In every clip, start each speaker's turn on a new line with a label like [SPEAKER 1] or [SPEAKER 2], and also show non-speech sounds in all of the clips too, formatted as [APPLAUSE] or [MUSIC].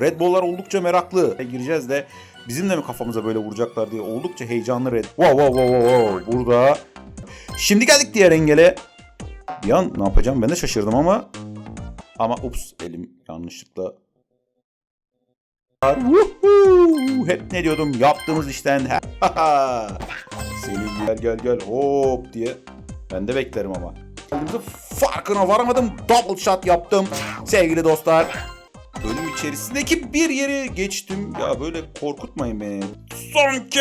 [SPEAKER 1] başlıyorum. Red Bull'lar oldukça meraklı. Gireceğiz de bizim de mi kafamıza böyle vuracaklar diye oldukça heyecanlı Red. Wow wow wow wow wow. Burada. Şimdi geldik diğer engele. Bir an ne yapacağım ben de şaşırdım ama. Ama ups elim yanlışlıkla Woohoo! Hep ne diyordum yaptığımız işten. Seni gel gel gel hop diye. Ben de beklerim ama. Farkına varamadım. Double shot yaptım. Sevgili dostlar. Bölüm içerisindeki bir yeri geçtim. Ya böyle korkutmayın beni. Son kez.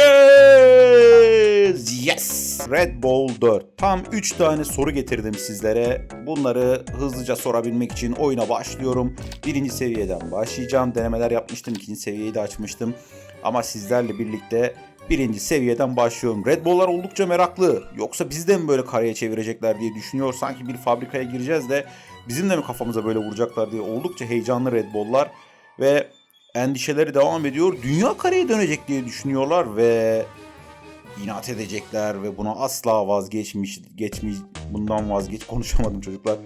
[SPEAKER 1] Yes. Red Bull 4. Tam 3 tane soru getirdim sizlere. Bunları hızlıca sorabilmek için oyuna başlıyorum. Birinci seviyeden başlayacağım. Denemeler yapmıştım. ikinci seviyeyi de açmıştım. Ama sizlerle birlikte birinci seviyeden başlıyorum. Red Bull'lar oldukça meraklı. Yoksa bizi mi böyle karaya çevirecekler diye düşünüyor. Sanki bir fabrikaya gireceğiz de bizim de mi kafamıza böyle vuracaklar diye oldukça heyecanlı Red Bull'lar. Ve endişeleri devam ediyor. Dünya kareye dönecek diye düşünüyorlar ve inat edecekler ve buna asla vazgeçmiş geçmiş bundan vazgeç [LAUGHS] konuşamadım çocuklar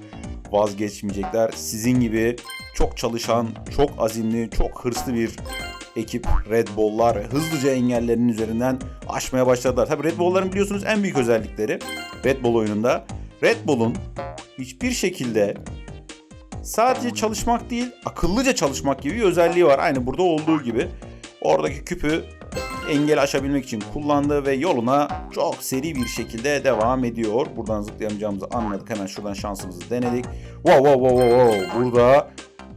[SPEAKER 1] vazgeçmeyecekler. Sizin gibi çok çalışan, çok azimli, çok hırslı bir ekip Red Bull'lar hızlıca engellerinin üzerinden aşmaya başladılar. Tabii Red Bull'ların biliyorsunuz en büyük özellikleri Red Bull oyununda Red Bull'un hiçbir şekilde sadece çalışmak değil, akıllıca çalışmak gibi bir özelliği var. Aynı burada olduğu gibi. Oradaki küpü engel aşabilmek için kullandı ve yoluna çok seri bir şekilde devam ediyor. Buradan zıplayamayacağımızı anladık. Hemen şuradan şansımızı denedik. Wow wow wow wow. Burada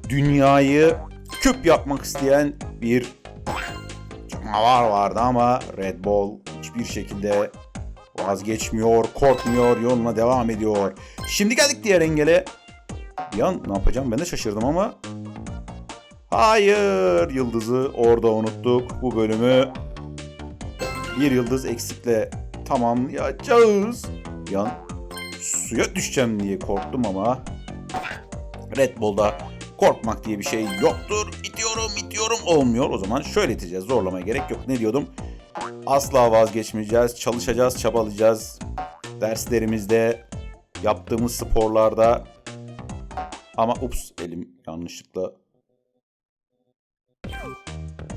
[SPEAKER 1] dünyayı küp yapmak isteyen bir canavar vardı ama Red Bull hiçbir şekilde vazgeçmiyor, korkmuyor, yoluna devam ediyor. Şimdi geldik diğer engele. Bir an ne yapacağım ben de şaşırdım ama Hayır yıldızı orada unuttuk. Bu bölümü bir yıldız eksikle tamamlayacağız. Bir an suya düşeceğim diye korktum ama Red Bull'da korkmak diye bir şey yoktur. İtiyorum itiyorum olmuyor. O zaman şöyle iteceğiz. Zorlamaya gerek yok. Ne diyordum? Asla vazgeçmeyeceğiz. Çalışacağız, çabalayacağız. Derslerimizde, yaptığımız sporlarda ama ups elim yanlışlıkla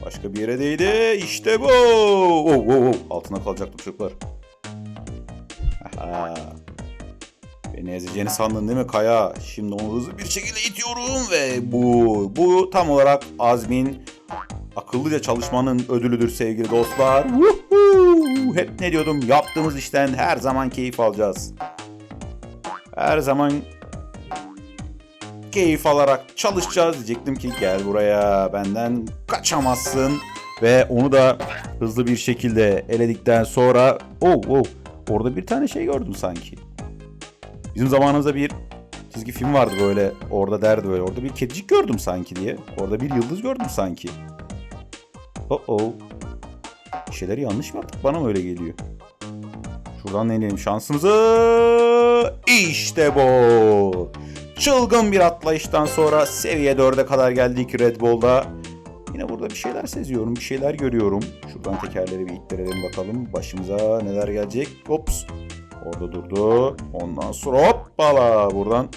[SPEAKER 1] Başka bir yere değdi. İşte bu. Oh, oh, oh. Altına kalacaktım çocuklar. Aha. Beni ezeceğini sandın değil mi Kaya? Şimdi onu hızlı bir şekilde itiyorum ve bu. Bu tam olarak Azmin akıllıca çalışmanın ödülüdür sevgili dostlar. Woohoo! Hep ne diyordum yaptığımız işten her zaman keyif alacağız. Her zaman keyif alarak çalışacağız diyecektim ki gel buraya benden kaçamazsın ve onu da hızlı bir şekilde eledikten sonra oh oh orada bir tane şey gördüm sanki. Bizim zamanımızda bir çizgi film vardı böyle orada derdi böyle orada bir kedicik gördüm sanki diye. Orada bir yıldız gördüm sanki. Oh oh. Bir şeyleri yanlış mı yaptık? Bana mı öyle geliyor? Şuradan deneyelim şansımızı. İşte bu. Çılgın bir atlayıştan sonra seviye 4'e kadar geldik Red Bull'da. Yine burada bir şeyler seziyorum, bir şeyler görüyorum. Şuradan tekerleri bir ittirelim bakalım. Başımıza neler gelecek. Ops. Orada durdu. Ondan sonra hoppala buradan.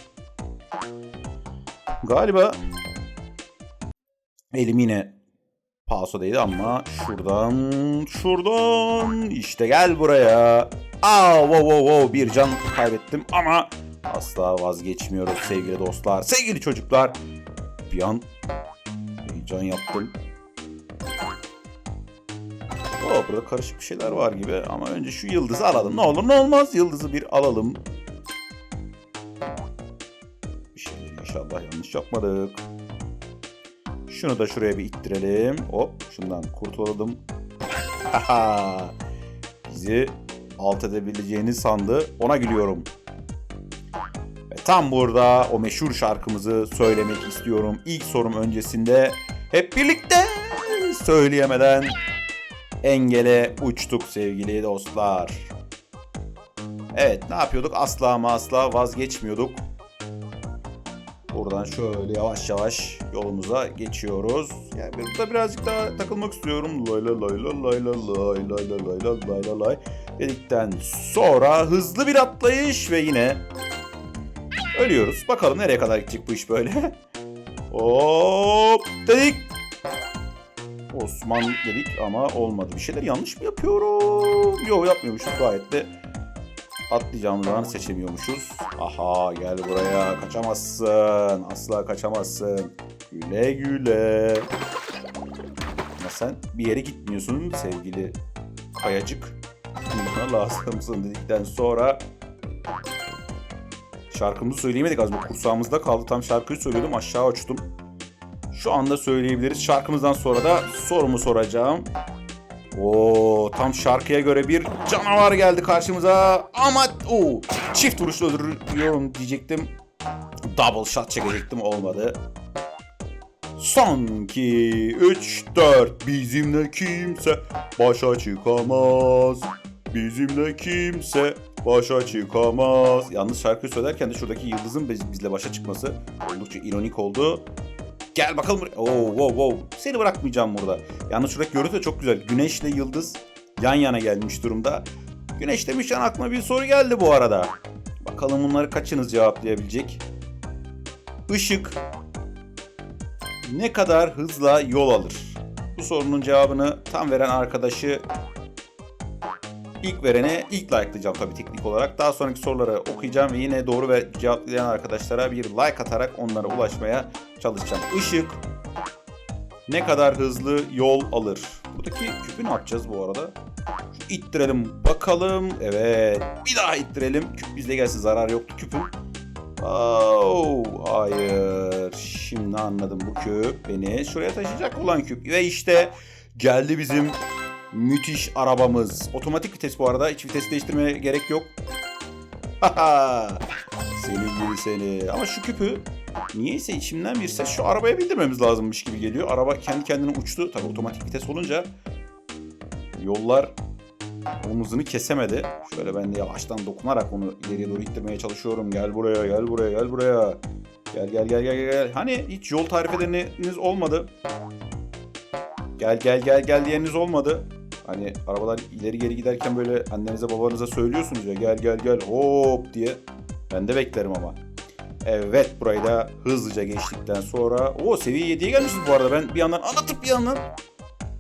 [SPEAKER 1] Galiba elim yine pasodaydı ama şuradan şuradan işte gel buraya. Aa wow wow wow bir can kaybettim ama asla vazgeçmiyoruz sevgili dostlar. Sevgili çocuklar. Bir an heyecan yaptım. Oo, burada karışık bir şeyler var gibi ama önce şu yıldızı alalım. Ne olur ne olmaz yıldızı bir alalım. Bir şey inşallah yanlış yapmadık. Şunu da şuraya bir ittirelim. Hop şundan kurtulalım. [LAUGHS] Bizi alt edebileceğini sandı. Ona gülüyorum. Ve tam burada o meşhur şarkımızı söylemek istiyorum. İlk sorum öncesinde hep birlikte söyleyemeden engele uçtuk sevgili dostlar. Evet ne yapıyorduk? Asla ama asla vazgeçmiyorduk. Buradan şöyle yavaş yavaş yolumuza geçiyoruz. Yani burada birazcık daha takılmak istiyorum. Lay lay lay lay lay lay lay lay lay lay lay lay lay lay dedikten sonra hızlı bir atlayış ve yine ölüyoruz. Bakalım nereye kadar gidecek bu iş böyle. Hop dedik. Osman dedik ama olmadı. Bir şeyler yanlış mı yapıyorum? Yok yapmıyormuşuz gayet de atlayacağımız zaman seçemiyormuşuz. Aha gel buraya kaçamazsın. Asla kaçamazsın. Güle güle. Ama sen bir yere gitmiyorsun sevgili kayacık. Bana lazımsın dedikten sonra şarkımızı söyleyemedik az önce kursağımızda kaldı. Tam şarkıyı söylüyordum aşağı uçtum. Şu anda söyleyebiliriz. Şarkımızdan sonra da sorumu soracağım. Oo tam şarkıya göre bir canavar geldi karşımıza. Ama o çift vuruşla öldürüyorum diyecektim. Double shot çekecektim olmadı. Son 2 3 4 bizimle kimse başa çıkamaz. Bizimle kimse başa çıkamaz. Yalnız şarkıyı söylerken de şuradaki yıldızın biz- bizle başa çıkması oldukça ironik oldu. Gel bakalım buraya. Oo, wow, wow. Seni bırakmayacağım burada. Yalnız şuradaki görüntü de çok güzel. Güneşle yıldız yan yana gelmiş durumda. Güneş demişken aklıma bir soru geldi bu arada. Bakalım bunları kaçınız cevaplayabilecek? Işık ne kadar hızla yol alır? Bu sorunun cevabını tam veren arkadaşı ilk verene ilk likelayacağım tabii teknik olarak. Daha sonraki soruları okuyacağım ve yine doğru ve cevaplayan arkadaşlara bir like atarak onlara ulaşmaya çalışacağım. Işık ne kadar hızlı yol alır? Buradaki küpü ne yapacağız bu arada? Şu ittirelim bakalım. Evet. Bir daha ittirelim. Küp bizde gelsin zarar yoktu küpün. Oh, hayır. Şimdi anladım bu küp beni şuraya taşıyacak olan küp. Ve işte geldi bizim müthiş arabamız. Otomatik vites bu arada. Hiç vites değiştirmeye gerek yok. [LAUGHS] Haha. seni gibi seni. Ama şu küpü niyeyse içimden bir ses şu arabaya bildirmemiz lazımmış gibi geliyor. Araba kendi kendine uçtu. Tabii otomatik vites olunca yollar hızını kesemedi. Şöyle ben de yavaştan dokunarak onu ileriye doğru ittirmeye çalışıyorum. Gel buraya, gel buraya, gel buraya. Gel gel gel gel gel. Hani hiç yol tarif edeniniz olmadı. Gel gel gel gel diyeniniz olmadı. Hani arabalar ileri geri giderken böyle annenize babanıza söylüyorsunuz ya gel gel gel hop diye. Ben de beklerim ama. Evet burayı da hızlıca geçtikten sonra. o seviye 7'ye gelmişiz bu arada. Ben bir yandan anlatıp bir yandan.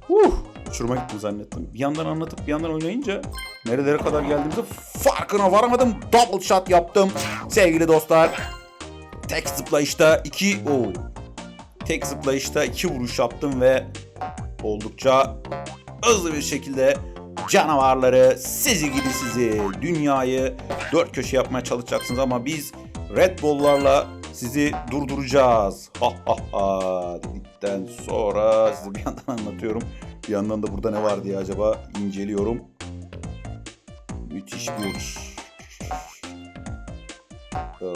[SPEAKER 1] Huh, uçuruma gittim zannettim. Bir yandan anlatıp bir yandan oynayınca nerelere kadar geldiğimizi farkına varamadım. Double shot yaptım sevgili dostlar. Tek zıplayışta iki o tek zıplayışta iki vuruş yaptım ve oldukça hızlı bir şekilde canavarları sizi gidi sizi dünyayı dört köşe yapmaya çalışacaksınız ama biz Red Bull'larla sizi durduracağız. Ha ha ha dedikten sonra size bir yandan anlatıyorum. Bir yandan da burada ne var diye acaba inceliyorum. Müthiş bir Ee,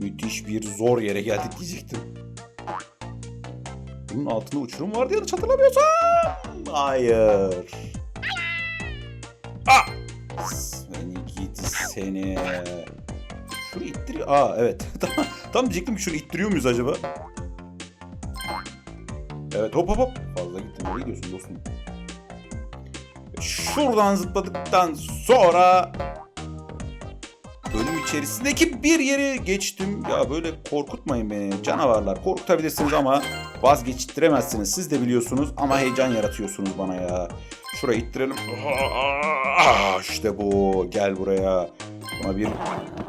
[SPEAKER 1] müthiş bir zor yere geldik diyecektim. Bunun altında uçurum vardı yanlış hatırlamıyorsam. Hayır. Seni. Şunu ittiriyor. Aa evet. [LAUGHS] tam, tam diyecektim ki şunu ittiriyor muyuz acaba? Evet hop hop hop. Fazla gittin. Nereye gidiyorsun dostum? Şuradan zıpladıktan sonra bölüm içerisindeki bir yeri geçtim. Ya böyle korkutmayın beni canavarlar. Korkutabilirsiniz ama vazgeçtiremezsiniz. Siz de biliyorsunuz ama heyecan yaratıyorsunuz bana ya. Şurayı ittirelim. Aa, işte bu. Gel buraya. Buna bir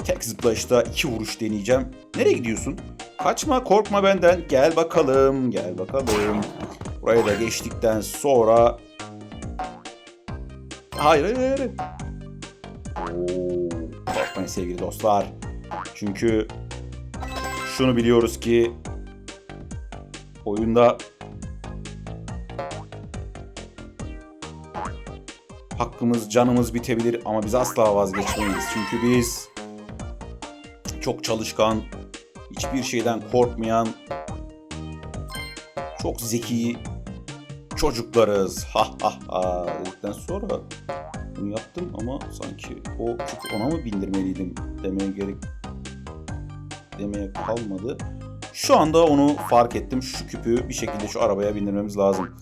[SPEAKER 1] tek zıplayışta iki vuruş deneyeceğim. Nereye gidiyorsun? Kaçma korkma benden. Gel bakalım. Gel bakalım. Burayı da geçtikten sonra... Hayır hayır hayır. Oo, korkmayın sevgili dostlar. Çünkü şunu biliyoruz ki oyunda hakkımız, canımız bitebilir ama biz asla vazgeçmeyiz. Çünkü biz çok çalışkan, hiçbir şeyden korkmayan, çok zeki çocuklarız. Ha ha ha dedikten sonra bunu yaptım ama sanki o küpü ona mı bindirmeliydim demeye gerek demeye kalmadı. Şu anda onu fark ettim. Şu küpü bir şekilde şu arabaya bindirmemiz lazım.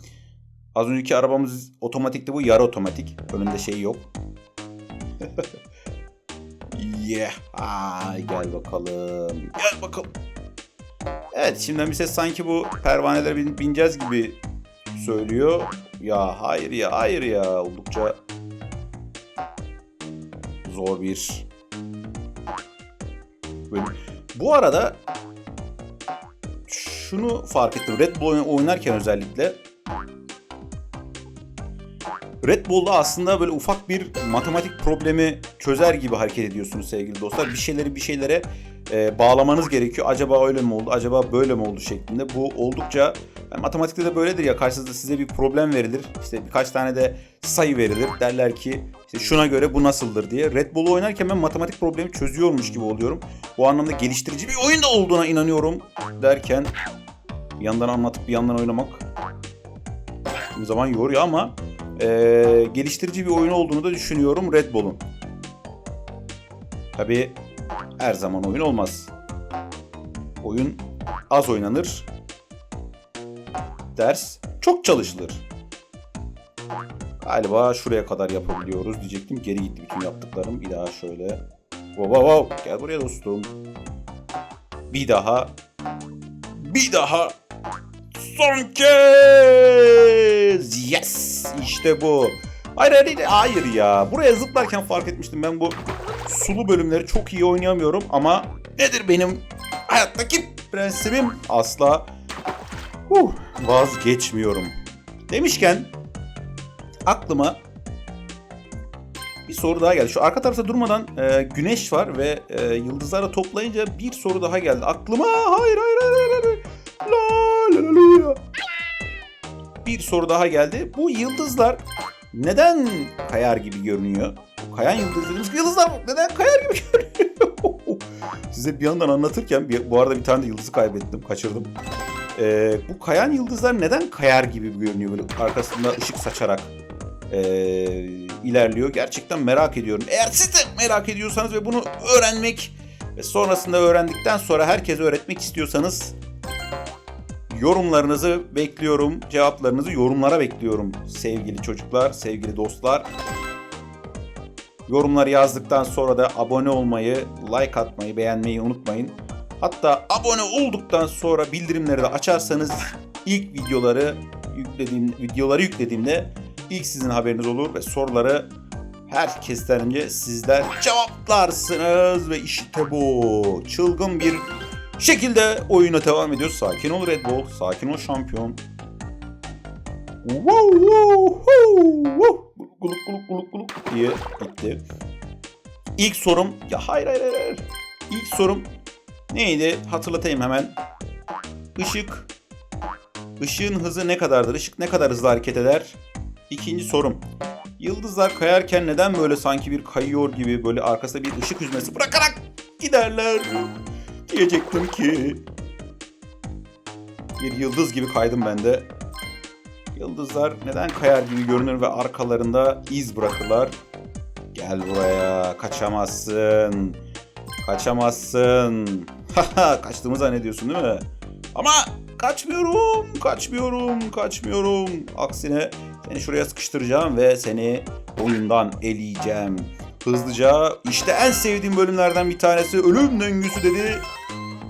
[SPEAKER 1] Az önceki arabamız otomatikti bu yarı otomatik. Önünde şey yok. [LAUGHS] yeah. Ay, gel bakalım. Gel bakalım. Evet şimdiden bir ses sanki bu pervanelere bin- bineceğiz gibi söylüyor. Ya hayır ya hayır ya oldukça zor bir bölüm. Bu arada şunu fark ettim. Red Bull oynarken özellikle Red Bull'da aslında böyle ufak bir matematik problemi çözer gibi hareket ediyorsunuz sevgili dostlar. Bir şeyleri bir şeylere e, bağlamanız gerekiyor. Acaba öyle mi oldu, acaba böyle mi oldu şeklinde. Bu oldukça yani matematikte de böyledir ya karşınızda size bir problem verilir. İşte birkaç tane de sayı verilir. Derler ki işte şuna göre bu nasıldır diye. Red Bull'u oynarken ben matematik problemi çözüyormuş gibi oluyorum. Bu anlamda geliştirici bir oyun da olduğuna inanıyorum derken bir yandan anlatıp bir yandan oynamak zaman yoruyor ama e, geliştirici bir oyun olduğunu da düşünüyorum Red Bull'un. Tabi her zaman oyun olmaz. Oyun az oynanır. Ders çok çalışılır. Galiba şuraya kadar yapabiliyoruz diyecektim. Geri gitti bütün yaptıklarım. Bir daha şöyle. Wow wow wow. Gel buraya dostum. Bir daha. Bir daha. Son kez. Yes. İşte bu. Hayır hayır hayır, ya. Buraya zıplarken fark etmiştim ben bu sulu bölümleri çok iyi oynayamıyorum ama nedir benim hayattaki prensibim asla huh, vazgeçmiyorum. Demişken aklıma bir soru daha geldi. Şu arka tarafta durmadan e, güneş var ve e, yıldızlarla toplayınca bir soru daha geldi. Aklıma hayır hayır hayır. hayır. La la la la. Bir soru daha geldi. Bu yıldızlar neden kayar gibi görünüyor? Kayan yıldız dediğimiz yıldızlar neden kayar gibi [LAUGHS] görünüyor? Size bir yandan anlatırken bir, bu arada bir tane de yıldızı kaybettim, kaçırdım. Ee, bu kayan yıldızlar neden kayar gibi görünüyor böyle arkasında ışık saçarak ee, ilerliyor. Gerçekten merak ediyorum. Eğer siz de merak ediyorsanız ve bunu öğrenmek ve sonrasında öğrendikten sonra herkese öğretmek istiyorsanız yorumlarınızı bekliyorum. Cevaplarınızı yorumlara bekliyorum sevgili çocuklar, sevgili dostlar. Yorumları yazdıktan sonra da abone olmayı, like atmayı, beğenmeyi unutmayın. Hatta abone olduktan sonra bildirimleri de açarsanız [LAUGHS] ilk videoları yüklediğim videoları yüklediğimde ilk sizin haberiniz olur ve soruları herkesten önce sizler cevaplarsınız ve işte bu çılgın bir şekilde oyuna devam ediyoruz. Sakin ol Red Bull, sakin ol şampiyon. Wow, wow, wow. Guluk guluk guluk guluk diye gitti. İlk sorum, ya hayır hayır. hayır. İlk sorum neydi? Hatırlatayım hemen. Işık. Işığın hızı ne kadardır? Işık ne kadar hızlı hareket eder? İkinci sorum. Yıldızlar kayarken neden böyle sanki bir kayıyor gibi böyle arkasında bir ışık hüzmesi bırakarak giderler? Diyecektim ki. Bir yıldız gibi kaydım ben de. Yıldızlar neden kayar gibi görünür ve arkalarında iz bırakırlar? Gel buraya, kaçamazsın. Kaçamazsın. Kaçtığımı zannediyorsun değil mi? Ama kaçmıyorum, kaçmıyorum, kaçmıyorum. Aksine seni şuraya sıkıştıracağım ve seni oyundan eleyeceğim. Hızlıca işte en sevdiğim bölümlerden bir tanesi ölüm döngüsü dedi.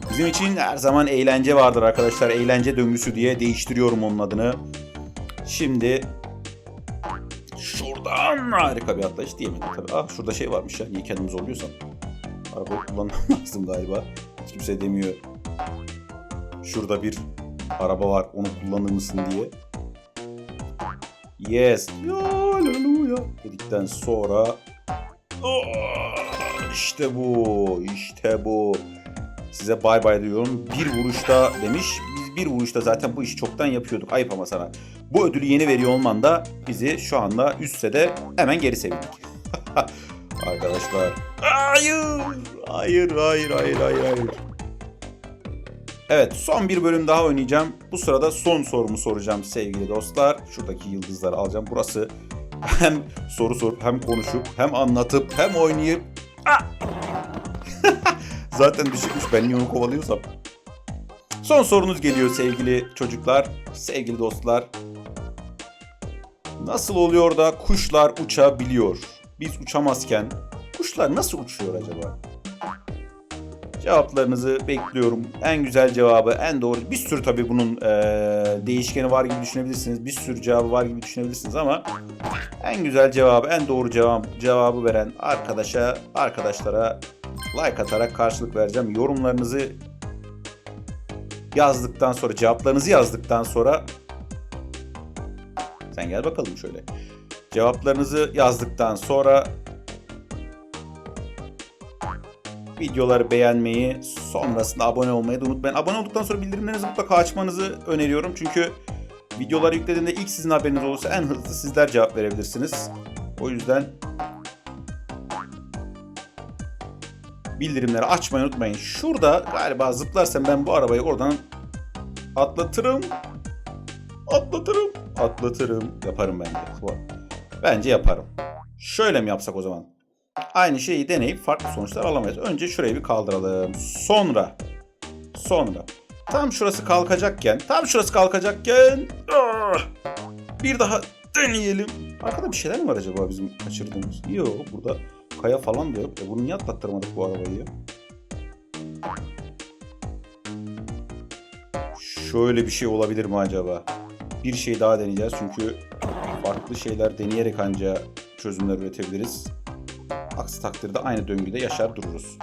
[SPEAKER 1] Bizim için her zaman eğlence vardır arkadaşlar. Eğlence döngüsü diye değiştiriyorum onun adını. Şimdi şuradan harika bir atlayış diyemedim tabii. Ah şurada şey varmış ya. Niye kendimi zorluyorsam. Arabayı kullanmam lazım galiba. Hiç kimse demiyor. Şurada bir araba var. Onu kullanır mısın diye. Yes. Hallelujah. Dedikten sonra işte bu. işte bu. Size bay bay diyorum. Bir vuruşta demiş. Biz bir vuruşta zaten bu işi çoktan yapıyorduk. Ayıp ama sana. Bu ödülü yeni veriyor olman da bizi şu anda üstse de hemen geri sevindik. [LAUGHS] Arkadaşlar. Hayır. Hayır, hayır, hayır, hayır, hayır. Evet, son bir bölüm daha oynayacağım. Bu sırada son sorumu soracağım sevgili dostlar. Şuradaki yıldızları alacağım. Burası hem soru sorup hem konuşup hem anlatıp hem oynayıp Ah! [LAUGHS] Zaten düşükmüş ben niye onu kovalıyorsam. Son sorunuz geliyor sevgili çocuklar, sevgili dostlar. Nasıl oluyor da kuşlar uçabiliyor? Biz uçamazken kuşlar nasıl uçuyor acaba? Cevaplarınızı bekliyorum. En güzel cevabı, en doğru. Bir sürü tabii bunun eee, değişkeni var gibi düşünebilirsiniz. Bir sürü cevabı var gibi düşünebilirsiniz ama en güzel cevabı, en doğru cevap, cevabı veren arkadaşa, arkadaşlara like atarak karşılık vereceğim. Yorumlarınızı yazdıktan sonra, cevaplarınızı yazdıktan sonra sen gel bakalım şöyle. Cevaplarınızı yazdıktan sonra videoları beğenmeyi, sonrasında abone olmayı da unutmayın. Abone olduktan sonra bildirimlerinizi mutlaka açmanızı öneriyorum. Çünkü videoları yüklediğimde ilk sizin haberiniz olursa en hızlı sizler cevap verebilirsiniz. O yüzden bildirimleri açmayı unutmayın. Şurada galiba zıplarsam ben bu arabayı oradan atlatırım. Atlatırım. Atlatırım. Yaparım bence. Bence yaparım. Şöyle mi yapsak o zaman? Aynı şeyi deneyip farklı sonuçlar alamayız. Önce şurayı bir kaldıralım. Sonra. Sonra. Tam şurası kalkacakken. Tam şurası kalkacakken. ah, Bir daha deneyelim. Arkada bir şeyler mi var acaba bizim kaçırdığımız? Yok burada kaya falan da yok. E bunu niye atlattırmadık bu arabayı? Şöyle bir şey olabilir mi acaba? Bir şey daha deneyeceğiz çünkü farklı şeyler deneyerek anca çözümler üretebiliriz. Aksi takdirde aynı döngüde yaşar dururuz.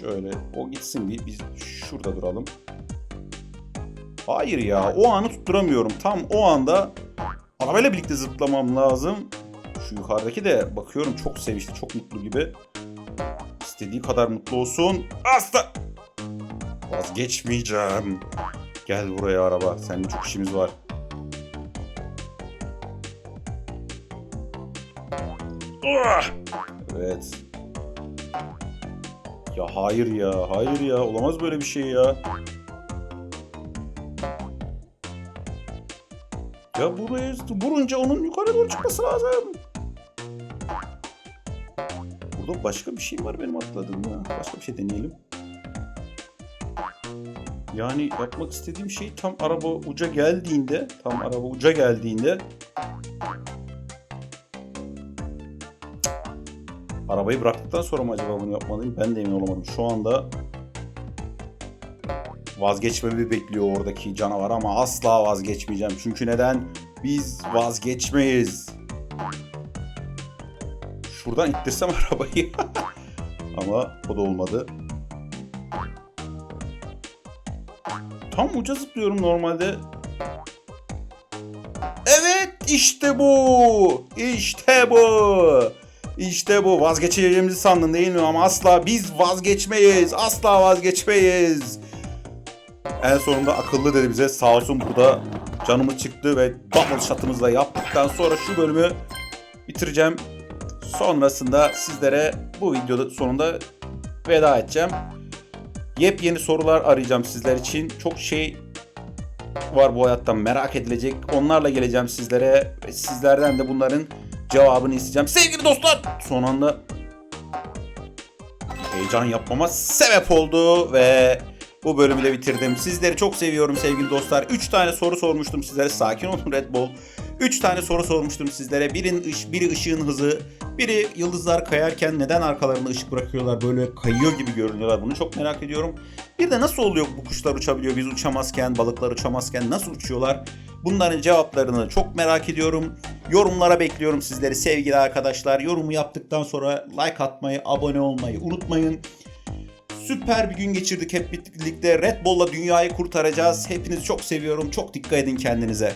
[SPEAKER 1] Şöyle o gitsin bir biz şurada duralım. Hayır ya o anı tutturamıyorum. Tam o anda arabayla birlikte zıplamam lazım. Şu yukarıdaki de bakıyorum çok sevinçli, çok mutlu gibi. İstediği kadar mutlu olsun. Asla vazgeçmeyeceğim. Gel buraya araba. Seninle çok işimiz var. Evet. Ya hayır ya, hayır ya. Olamaz böyle bir şey ya. Ya buraya vurunca onun yukarı doğru çıkması lazım. Burada başka bir şey var benim atladığım ya. Başka bir şey deneyelim. Yani yapmak istediğim şey tam araba uca geldiğinde, tam araba uca geldiğinde Arabayı bıraktıktan sonra mı acaba bunu yapmalıyım? Ben de emin olamadım. Şu anda vazgeçmemi bekliyor oradaki canavar ama asla vazgeçmeyeceğim. Çünkü neden? Biz vazgeçmeyiz. Şuradan ittirsem [LAUGHS] arabayı. ama o da olmadı. Tam uca zıplıyorum normalde. Evet işte bu. İşte bu. İşte bu. Vazgeçeceğimizi sandın değil mi? Ama asla biz vazgeçmeyiz. Asla vazgeçmeyiz. En sonunda akıllı dedi bize. Sağ olsun burada canımız çıktı ve double shot'ımızla yaptıktan sonra şu bölümü bitireceğim. Sonrasında sizlere bu videoda sonunda veda edeceğim. Yepyeni sorular arayacağım sizler için. Çok şey var bu hayatta merak edilecek. Onlarla geleceğim sizlere sizlerden de bunların cevabını isteyeceğim. Sevgili dostlar son anda heyecan yapmama sebep oldu ve bu bölümü de bitirdim. Sizleri çok seviyorum sevgili dostlar. 3 tane soru sormuştum sizlere. Sakin olun Red Bull. 3 tane soru sormuştum sizlere. Birin ış, biri ışığın hızı, biri yıldızlar kayarken neden arkalarında ışık bırakıyorlar böyle kayıyor gibi görünüyorlar. Bunu çok merak ediyorum. Bir de nasıl oluyor bu kuşlar uçabiliyor biz uçamazken, balıklar uçamazken nasıl uçuyorlar? Bunların cevaplarını çok merak ediyorum. Yorumlara bekliyorum sizleri sevgili arkadaşlar. Yorumu yaptıktan sonra like atmayı, abone olmayı unutmayın. Süper bir gün geçirdik hep birlikte. Red Bull'la dünyayı kurtaracağız. Hepinizi çok seviyorum. Çok dikkat edin kendinize.